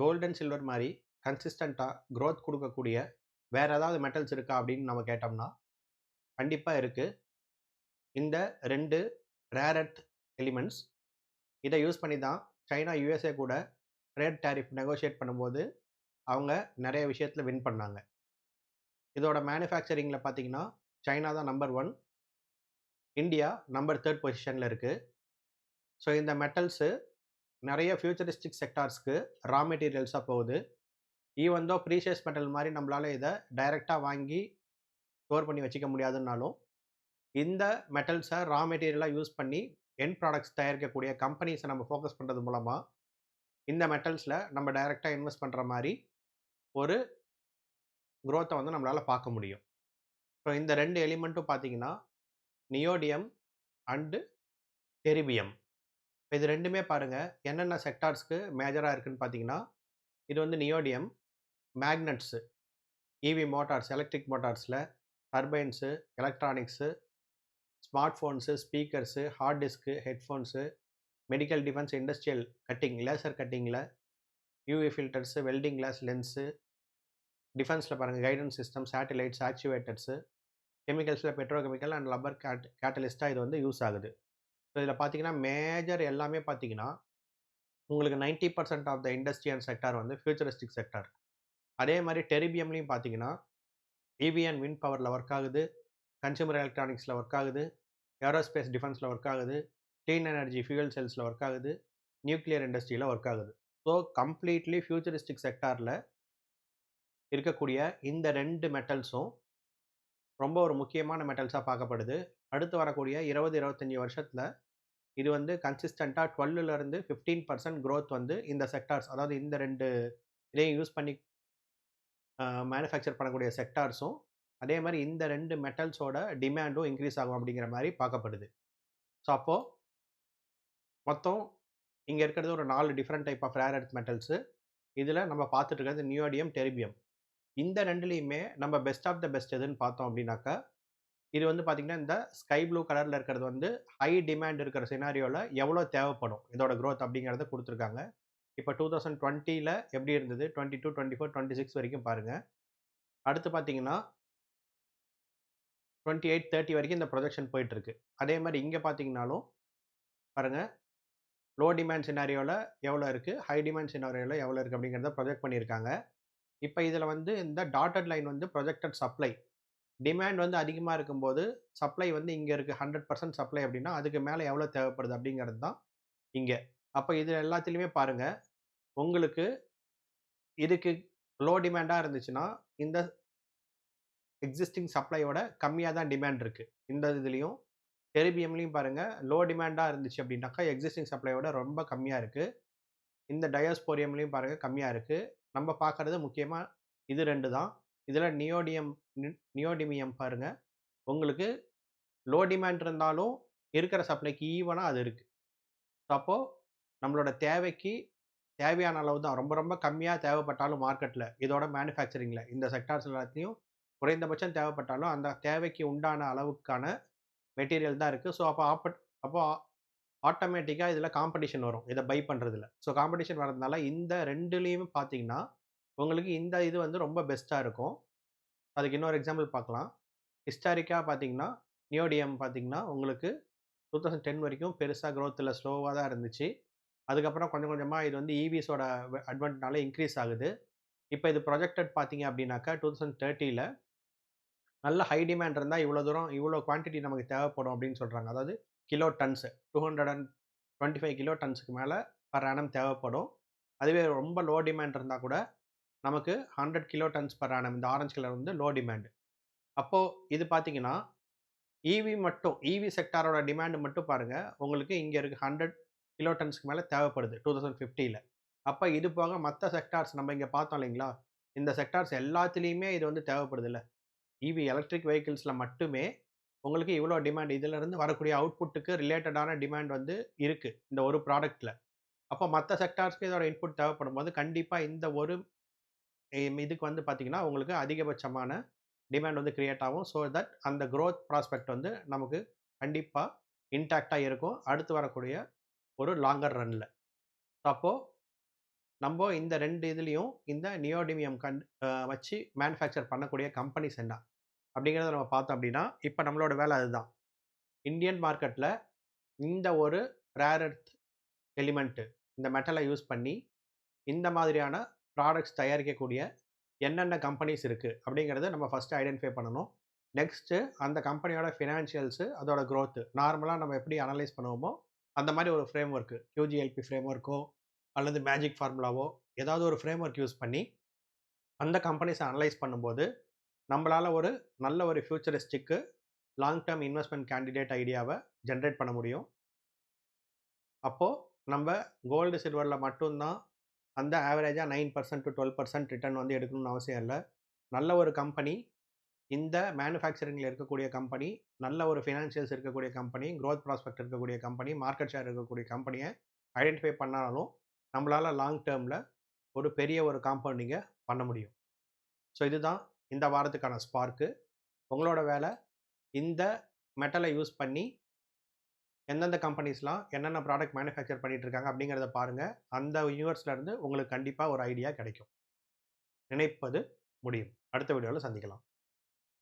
Golden and silver மாதிரி கன்சிஸ்டண்ட்டாக growth கொடுக்கக்கூடிய வேறு ஏதாவது மெட்டல்ஸ் இருக்கா அப்படின்னு நம்ம கேட்டோம்னா கண்டிப்பாக இருக்குது இந்த ரெண்டு ரேர் எலிமெண்ட்ஸ் இதை யூஸ் பண்ணி தான் சைனா யூஎஸ்ஏ கூட ட்ரேட் டேரிஃப் நெகோஷியேட் பண்ணும்போது அவங்க நிறைய விஷயத்தில் வின் பண்ணாங்க. இதோட மேனுஃபேக்சரிங்கில் பார்த்தீங்கன்னா சைனா தான் number one India number third பொசிஷனில் இருக்குது ஸோ இந்த மெட்டல்ஸு நிறைய ஃபியூச்சரிஸ்டிக் செக்டார்ஸ்க்கு ரா மெட்டீரியல்ஸாக போகுது. ஈவன் தோ ப்ரீஷியஸ் மெட்டல் மாதிரி நம்மளால் இதை டைரெக்டாக வாங்கி ஸ்டோர் பண்ணி வச்சுக்க முடியாதுன்னாலும் இந்த மெட்டல்ஸை ரா மெட்டீரியலாக யூஸ் பண்ணி என் ப்ராடக்ட்ஸ் தயாரிக்கக்கூடிய கம்பெனிஸை நம்ம ஃபோக்கஸ் பண்ணுறது மூலமாக இந்த மெட்டல்ஸில் நம்ம டைரெக்டாக இன்வெஸ்ட் பண்ணுற மாதிரி ஒரு க்ரோத்தை வந்து நம்மளால் பார்க்க முடியும். ஸோ இந்த ரெண்டு எலிமெண்ட்டும் பார்த்தீங்கன்னா நியோடியம் அண்டு டெரிபியம் இப்போ இது ரெண்டுமே பாருங்கள் என்னென்ன செக்டார்ஸ்க்கு மேஜராக இருக்குன்னு பார்த்தீங்கன்னா இது வந்து neodymium magnets EV motors electric மோட்டார்ஸில் turbines electronics smart phones speakers hard disk headphones medical defence industrial cutting laser கட்டிங்கில் UV filters welding glass lens டிஃபென்ஸில் பாருங்கள் கைடன்ஸ் சிஸ்டம் சேட்டலைட்ஸ் ஆக்சுவேட்டர்ஸு கெமிக்கல்ஸில் பெட்ரோகெமிக்கல் அண்ட் லப்பர் கேட் கேட்டலிஸ்ட்டாக இது வந்து use ஆகுது. இதில் பார்த்தீங்கன்னா major எல்லாமே பார்த்தீங்கன்னா உங்களுக்கு 90% percent of the industry and sector வந்து ஃபியூச்சரிஸ்டிக் செக்டார் அதே மாதிரி டெரிபியம்லையும் பார்த்தீங்கன்னா இவி அண்ட் வின் பவரில் ஒர்க் ஆகுது. கன்சூமர் எலக்ட்ரானிக்ஸில் ஒர்க் ஆகுது. ஏரோஸ்பேஸ் டிஃபென்ஸில் ஒர்க் ஆகுது. க்ளீன் எனர்ஜி ஃபியூயல் செல்ஸில் ஒர்க் ஆகுது. நியூக்ளியர் இண்டஸ்ட்ரியில் ஒர்க் ஆகுது. ஸோ கம்ப்ளீட்லி ஃபியூச்சரிஸ்டிக் செக்டாரில் இருக்கக்கூடிய இந்த ரெண்டு மெட்டல்ஸும் ரொம்ப ஒரு முக்கியமான மெட்டல்ஸாக பார்க்கப்படுது. அடுத்து வரக்கூடிய இருபது இருபத்தஞ்சி வருஷத்தில் இது வந்து கன்சிஸ்டண்ட்டாக டுவெல்லுலேருந்து ஃபிஃப்டீன் பர்சன்ட் க்ரோத் வந்து இந்த செக்டார்ஸ் அதாவது இந்த ரெண்டு இதையும் யூஸ் பண்ணி மேனுஃபேக்சர் பண்ணக்கூடிய செக்டார்ஸும் அதே மாதிரி இந்த ரெண்டு மெட்டல்ஸோட டிமாண்டும் இன்க்ரீஸ் ஆகும் அப்படிங்கிற மாதிரி பார்க்கப்படுது. ஸோ அப்போது மொத்தம் இங்கே இருக்கிறது ஒரு நாலு different type of rare earth metals இதில் நம்ம பார்த்துட்டு இருக்கிறது நியோடியம் டெரிபியம் இந்த ரெண்டுலேயுமே நம்ம பெஸ்ட் ஆஃப் த பெஸ்ட் எதுன்னு பார்த்தோம் அப்படின்னாக்கா இது வந்து பார்த்திங்கன்னா இந்த ஸ்கை ப்ளூ கலரில் இருக்கிறது வந்து ஹை டிமாண்ட் இருக்கிற சினாரியோவில் எவ்வளோ தேவைப்படும்? இதோட க்ரோத் அப்படிங்கிறத கொடுத்துருக்காங்க. இப்போ டூ தௌசண்ட் டுவெண்ட்டியில் எப்படி இருந்தது? Twenty two twenty four twenty six வரைக்கும் பாருங்கள் அடுத்து பார்த்தீங்கன்னா டுவெண்ட்டி எயிட் தேர்ட்டி வரைக்கும் இந்த ப்ரொஜெக்ஷன் போயிட்டுருக்கு. அதே மாதிரி இங்கே பார்த்தீங்கனாலும் பாருங்கள் லோ டிமாண்ட் சினாரியோவில் எவ்வளோ இருக்குது ஹை டிமாண்ட் சினாரியோவில் எவ்வளோ இருக்குது அப்படிங்கிறத ப்ரொஜெக்ட் பண்ணியிருக்காங்க. இப்போ இதில் வந்து இந்த டாட்டட் லைன் வந்து ப்ரொஜெக்டட் சப்ளை டிமாண்ட் வந்து அதிகமாக இருக்கும்போது சப்ளை வந்து இங்கே இருக்குது ஹண்ட்ரட் பர்சன்ட் சப்ளை அப்படின்னா அதுக்கு மேலே எவ்வளோ தேவைப்படுது அப்படிங்கிறது தான் இங்கே. அப்போ இது எல்லாத்துலேயுமே பாருங்கள் உங்களுக்கு இதுக்கு லோ டிமாண்டாக இருந்துச்சுன்னா இந்த எக்ஸிஸ்டிங் சப்ளையோட கம்மியாக தான் டிமாண்ட் இருக்குது இந்த இதுலேயும் டெரிபியம்லையும் பாருங்கள் லோ டிமாண்டாக இருந்துச்சு அப்படின்னாக்கா எக்ஸிஸ்டிங் சப்ளையோட ரொம்ப கம்மியாக இருக்குது இந்த டயோஸ்போரியம்லையும் பாருங்கள் கம்மியாக இருக்குது நம்ம பார்க்குறது முக்கியமாக இது ரெண்டு தான். இதில் நியோடியம் நியோடிமியம் பாருங்கள் உங்களுக்கு லோ டிமாண்ட் இருந்தாலும் இருக்கிற சப்ளைக்கு ஈவனாக அது இருக்குது அப்போது நம்மளோட தேவைக்கு தேவையான அளவு தான். ரொம்ப ரொம்ப கம்மியாக தேவைப்பட்டாலும் மார்க்கெட்டில் இதோட மேனுஃபேக்சரிங்கில் இந்த செக்டார்ஸ் எல்லாத்தையும் குறைந்தபட்சம் தேவைப்பட்டாலும் அந்த தேவைக்கு உண்டான அளவுக்கான மெட்டீரியல் தான் இருக்குது ஸோ அப்போ ஆப்ப அப்போ ஆட்டோமேட்டிக்காக இதில் காம்படிஷன் வரும் இதை பை பண்ணுறதுல ஸோ காம்படிஷன் வரதுனால இந்த ரெண்டுலேயுமே பார்த்தீங்கன்னா உங்களுக்கு இந்த இது வந்து ரொம்ப பெஸ்ட்டாக இருக்கும். அதுக்கு இன்னொரு எக்ஸாம்பிள் பார்க்கலாம். ஹிஸ்டாரிக்காக பார்த்தீங்கன்னா நியோடியம் பார்த்தீங்கன்னா உங்களுக்கு டூ தௌசண்ட் டென் வரைக்கும் பெருசாக க்ரோத்தில் ஸ்லோவாக தான் இருந்துச்சு. அதுக்கப்புறம் கொஞ்சம் கொஞ்சமாக இது வந்து இவிஸோட அட்வான்டேஜ்னால இன்க்ரீஸ் ஆகுது. இப்போ இது ப்ரொஜெக்டட் பார்த்தீங்க அப்படின்னாக்கா டூ தௌசண்ட் தேர்ட்டியில் நல்ல ஹை டிமாண்ட் இருந்தால் இவ்வளோ தூரம் இவ்வளோ குவான்டிட்டி நமக்கு தேவைப்படும் அப்படின்னு சொல்கிறாங்க அதாவது kilo tons two hundred and twenty five kilo டன்ஸுக்கு மேலே பர் ஆனம் தேவைப்படும். அதுவே ரொம்ப லோ டிமாண்ட் இருந்தால் கூட நமக்கு hundred kilo tons per annum இந்த ஆரஞ்சு கலர் வந்து லோ டிமாண்டு அப்போது இது பார்த்தீங்கன்னா ஈவி மட்டும் ஈவி செக்டாரோட டிமாண்டு மட்டும் பாருங்கள் உங்களுக்கு இங்கே இருக்குது ஹண்ட்ரட் கிலோ டன்ஸ்க்கு மேலே தேவைப்படுது டூ தௌசண்ட் ஃபிஃப்டியில் அப்போ இது போக மற்ற செக்டார்ஸ் நம்ம இங்கே பார்த்தோம் இல்லைங்களா? இந்த செக்டார்ஸ் எல்லாத்துலேயுமே இது வந்து தேவைப்படுது இல்லை இவி எலக்ட்ரிக் வெஹிக்கிள்ஸில் மட்டுமே உங்களுக்கு இவ்வளோ டிமாண்ட் இதிலிருந்து வரக்கூடிய அவுட்புட்டுக்கு ரிலேட்டடான டிமாண்ட் வந்து இருக்குது இந்த ஒரு ப்ராடக்ட்டில் அப்போ மற்ற செக்டார்ஸ்க்கு இதோட இன்புட் தேவைப்படும் போது கண்டிப்பாக இந்த ஒரு இதுக்கு வந்து பார்த்திங்கன்னா உங்களுக்கு அதிகபட்சமான டிமாண்ட் வந்து க்ரியேட் ஆகும். ஸோ தட் அந்த க்ரோத் ப்ராஸ்பெக்ட் வந்து நமக்கு கண்டிப்பாக இன்டாக்டாக இருக்கும். அடுத்து வரக்கூடிய ஒரு லாங்கர் ரன்னில் அப்போது நம்ம இந்த ரெண்டு இதுலேயும் இந்த நியோடிமியம் கண் வச்சு மேனுஃபேக்சர் பண்ணக்கூடிய கம்பெனிஸ் என்ன? அப்படிங்கிறத நம்ம பார்த்தோம் அப்படின்னா இப்போ நம்மளோட வேலை அதுதான். இந்தியன் மார்க்கெட்டில் இந்த ஒரு ரேர் எர்த் எலிமெண்ட்டு இந்த மெட்டலை யூஸ் பண்ணி இந்த மாதிரியான ப்ராடக்ட்ஸ் தயாரிக்கக்கூடிய என்னென்ன கம்பெனிஸ் இருக்குது அப்படிங்கிறத நம்ம ஃபஸ்ட்டு ஐடென்டிஃபை பண்ணணும். நெக்ஸ்ட்டு அந்த கம்பெனியோட ஃபினான்ஷியல்ஸு அதோட க்ரோத்து நார்மலாக நம்ம எப்படி அனலைஸ் பண்ணுவோமோ அந்த மாதிரி ஒரு ஃப்ரேம் ஒர்க்கு யூஜிஎல்பி ஃப்ரேம் ஒர்க்கோ அல்லது மேஜிக் ஃபார்முலாவோ ஏதாவது ஒரு ஃப்ரேம் ஒர்க் யூஸ் பண்ணி அந்த கம்பெனிஸை அனலைஸ் பண்ணும்போது நம்மளால் ஒரு நல்ல ஒரு futuristic long term investment candidate ஐடியாவை ஜென்ரேட் பண்ண முடியும். அப்போது நம்ம கோல்டு சில்வரில் மட்டும்தான் அந்த ஆவரேஜாக nine percent to twelve percent return வந்து எடுக்கணும்னு அவசியம் இல்லை. நல்ல ஒரு கம்பெனி இந்த மேனுஃபேக்சரிங்கில் இருக்கக்கூடிய கம்பெனி நல்ல ஒரு ஃபினான்ஷியல்ஸ் இருக்கக்கூடிய கம்பெனி க்ரோத் ப்ராஸ்பெக்ட் இருக்கக்கூடிய கம்பெனி மார்க்கெட் ஷேர் இருக்கக்கூடிய கம்பெனியை ஐடென்டிஃபை பண்ணாலும் நம்மளால் லாங் டேர்மில் ஒரு பெரிய ஒரு காம்பவுண்டிங்கை பண்ண முடியும். ஸோ இதுதான் இந்த வாரத்துக்கான ஸ்பார்க்கு உங்களோட வேலை இந்த மெட்டலை யூஸ் பண்ணி எந்தெந்த கம்பெனிஸ்லாம் என்னென்ன ப்ராடக்ட் மேனுஃபேக்சர் பண்ணிட்டு இருக்காங்க அப்படிங்கிறத பாருங்கள் அந்த யூனிவர்ஸ்லேருந்து உங்களுக்கு கண்டிப்பாக ஒரு ஐடியா கிடைக்கும். நினைப்பது முடியும். அடுத்த வீடியோவில் சந்திக்கலாம்.